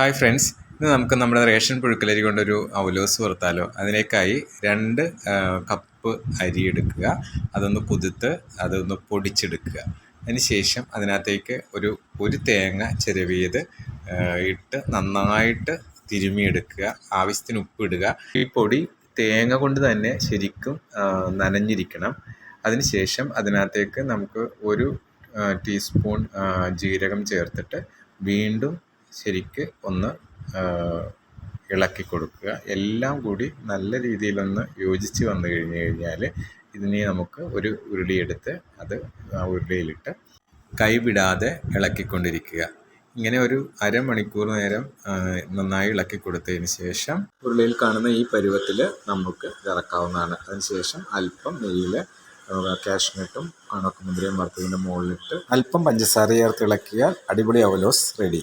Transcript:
Hi friends ഇന്ന് നമുക്ക് നമ്മുടെ റേഷൻ പുഴുക്കലരി കൊണ്ടൊരു അവലോസ് വറുത്താലോ. അതിലേക്കായി രണ്ട് കപ്പ് അരി എടുക്കുക അതൊന്ന് കുതിർത്ത് അതൊന്ന് പൊടിച്ചെടുക്കുക. അതിനുശേഷം അതിനകത്തേക്ക് ഒരു ഒരു തേങ്ങ ചിരവിയത് ഇട്ട് നന്നായിട്ട് തിരുമിയെടുക്കുക ആവശ്യത്തിന് ഉപ്പിടുക. ഈ പൊടി തേങ്ങ കൊണ്ട് തന്നെ ശരിക്കും നനഞ്ഞിരിക്കണം. അതിനുശേഷം അതിനകത്തേക്ക് നമുക്ക് ഒരു ടീസ്പൂൺ ജീരകം ചേർത്തിട്ട് വീണ്ടും ശരിക്ക് ഒന്ന് ഇളക്കി കൊടുക്കുക. എല്ലാം കൂടി നല്ല രീതിയിലൊന്ന് യോജിച്ച് വന്നു കഴിഞ്ഞു കഴിഞ്ഞാൽ ഇതിനെ നമുക്ക് ഒരു ഉരുളിയെടുത്ത് അത് ആ ഉരുളിയിലിട്ട് കൈവിടാതെ ഇളക്കിക്കൊണ്ടിരിക്കുക. ഇങ്ങനെ ഒരു അരമണിക്കൂർ നേരം നന്നായി ഇളക്കി കൊടുത്തതിന് ശേഷം ഉരുളിയിൽ കാണുന്ന ഈ പരുവത്തിൽ നമുക്ക് ഇറക്കാവുന്നതാണ് അതിനുശേഷം അല്പം നെയ്യിൽ കാഷ്നട്ടും ഉണക്കമുന്തിരിയും വറുത്തതിന്റെ മുകളിലിട്ട് അല്പം പഞ്ചസാര ചേർത്ത് ഇളക്കിയാൽ അടിപൊളി അവലോസ് റെഡി.